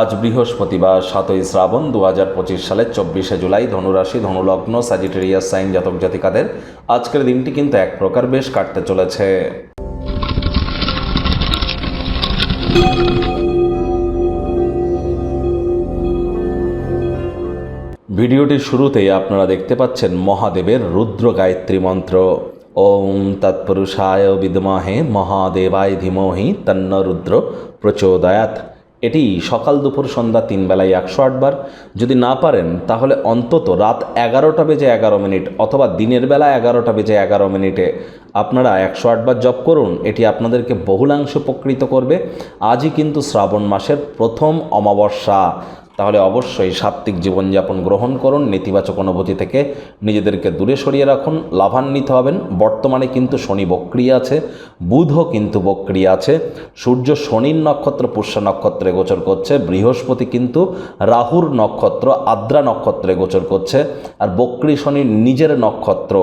আজ বৃহস্পতিবার, সাতই শ্রাবণ দু হাজার পঁচিশ সালের চব্বিশে জুলাই, ধনুরাশি, ধনুলগ্ন সাজিটেরিয়াস সাইন জাতক জাতিকাদের আজকের দিনটি কিন্তু এক প্রকার বেশ কাটতে চলেছে। ভিডিওটির শুরুতেই আপনারা দেখতে পাচ্ছেন মহাদেবের রুদ্র গায়ত্রী মন্ত্র। ওম তৎপুরুষায় বিদ্মহে মহাদেবায় ধীমহি তন্ন রুদ্র প্রচোদয়াত এটি সকাল দুপুর সন্ধ্যা তিন বেলায় একশো আটবার যদি না পারেন, তাহলে অন্তত রাত এগারোটা বেজে এগারো মিনিট অথবা দিনের বেলা এগারোটা বেজে এগারো মিনিটে আপনারা একশো আটবার জপ করুন। এটি আপনাদেরকে বহুলাংশ উপকৃত করবে। আজই কিন্তু শ্রাবণ মাসের প্রথম অমাবস্যা। তাহলে অবশ্যই সাত্ত্বিক জীবনযাপন গ্রহণ করুন, নেতিবাচক অনুভূতি থেকে নিজেদেরকে দূরে সরিয়ে রাখুন, লাভান্বিত হবেন। বর্তমানে কিন্তু শনি বক্রিয় আছে, বুধও কিন্তু বক্রিয় আছে। সূর্য শনির নক্ষত্র, পুষ্য নক্ষত্রে গোচর করছে, বৃহস্পতি কিন্তু রাহুর নক্ষত্র, আদ্রা নক্ষত্রে গোচর করছে। আর বক্রী শনির নিজের নক্ষত্র,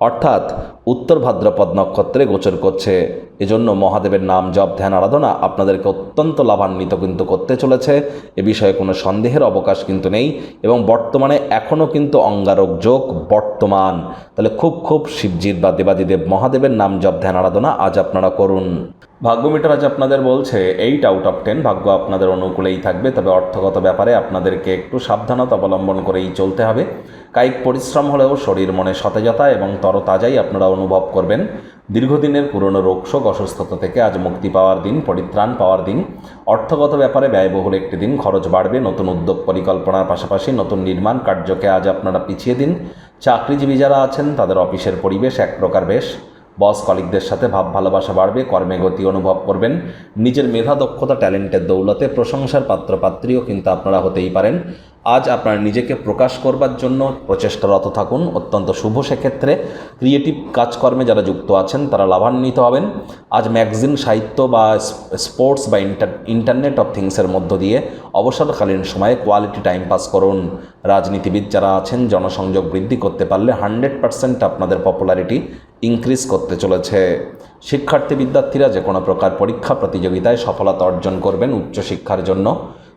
অর্থাৎ উত্তর ভাদ্রপদ নক্ষত্রে গোচর করছে। এজন্য মহাদেবের নাম জপ, ধ্যান, আরাধনা আপনাদেরকে অত্যন্ত লাভান্বিত কিন্তু করতে চলেছে। এ বিষয়ে কোনো সন্দেহের অবকাশ কিন্তু নেই এবং বর্তমানে এখনও কিন্তু অঙ্গারক যোগ বর্তমান। তাহলে খুব খুব শিবজিৎ বা দেবাদিদেব মহাদেবের নাম জপ, ধ্যান, আরাধনা আজ আপনারা করুন। ভাগ্য মিটার আজ আপনাদের বলছে এইট আউট অফ টেন ভাগ্য আপনাদের অনুকূলেই থাকবে, তবে অর্থগত ব্যাপারে আপনাদেরকে একটু সাবধানতা অবলম্বন করেই চলতে হবে। কায়িক পরিশ্রম হলেও শরীর মনে সতেজতা এবং তরতাজাই আপনারা অনুভব করবেন। দীর্ঘদিনের পুরনো রোগশোক অসুস্থতা থেকে আজ মুক্তি পাওয়ার দিন, পরিত্রাণ পাওয়ার দিন। অর্থগত ব্যাপারে ব্যয়বহুল একটি দিন, খরচ বাড়বে, নতুন উদ্যোগ পরিকল্পনার পাশাপাশি নতুন নির্মাণ কার্যকে আজ আপনারা পিছিয়ে দিন। চাকরিজীবী যারা আছেন, তাদের অফিসের পরিবেশ এক প্রকার বেশ। বস কলিকদের সাথে ভাব ভালোবাসা বাড়বে, কর্মে গতি অনুভব করবেন। নিজের মেধা, দক্ষতা, ট্যালেন্টের দৌলতে প্রশংসার পাত্রপাত্রীও কিন্তু আপনারা হতেই পারেন। আজ আপনার নিজেকে প্রকাশ করবার জন্য প্রচেষ্টারত থাকুন। অত্যন্ত শুভ সেক্ষেত্রে ক্রিয়েটিভ কাজকর্মে যারা যুক্ত আছেন, তারা লাভান্বিত হবেন। আজ ম্যাগাজিন সাহিত্য বা স্পোর্টস বা ইন্টার ইন্টারনেট অফ থিংসের মধ্য দিয়ে অবসরকালীন সময়ে কোয়ালিটি টাইম পাস করুন। রাজনীতিবিদ যারা আছেন, জনসংযোগ বৃদ্ধি করতে পারলে হান্ড্রেড পার্সেন্ট আপনাদের পপুলারিটি ইনক্রিজ করতে চলেছে। শিক্ষার্থী বিদ্যার্থীরা যে কোনো প্রকার পরীক্ষা, প্রতিযোগিতায় সফলতা অর্জন করবেন উচ্চশিক্ষার জন্য।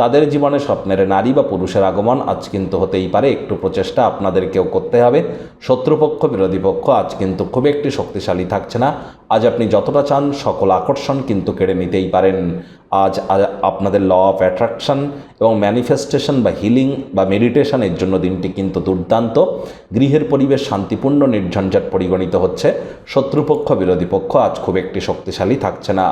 তাদের জীবনে স্বপ্নের নারী বা পুরুষের আগমন আজ কিন্তু হতেই পারে, একটু প্রচেষ্টা আপনাদেরকেও করতে হবে। শত্রুপক্ষ, বিরোধী পক্ষ আজ কিন্তু খুব একটি শক্তিশালী থাকছে না। আজ আপনি যতটা চান সকল আকর্ষণ কিন্তু কেড়ে নিতেই পারেন। আজ আপনাদের ল অফ অ্যাট্রাকশন এবং ম্যানিফেস্টেশন বা হিলিং বা মেডিটেশনের জন্য দিনটি কিন্তু দুর্দান্ত। গৃহের পরিবেশ শান্তিপূর্ণ, নির্ঝঞ্ঝাট পরিগণিত হচ্ছে। শত্রুপক্ষ, বিরোধী পক্ষ আজ খুব একটি শক্তিশালী থাকছে না।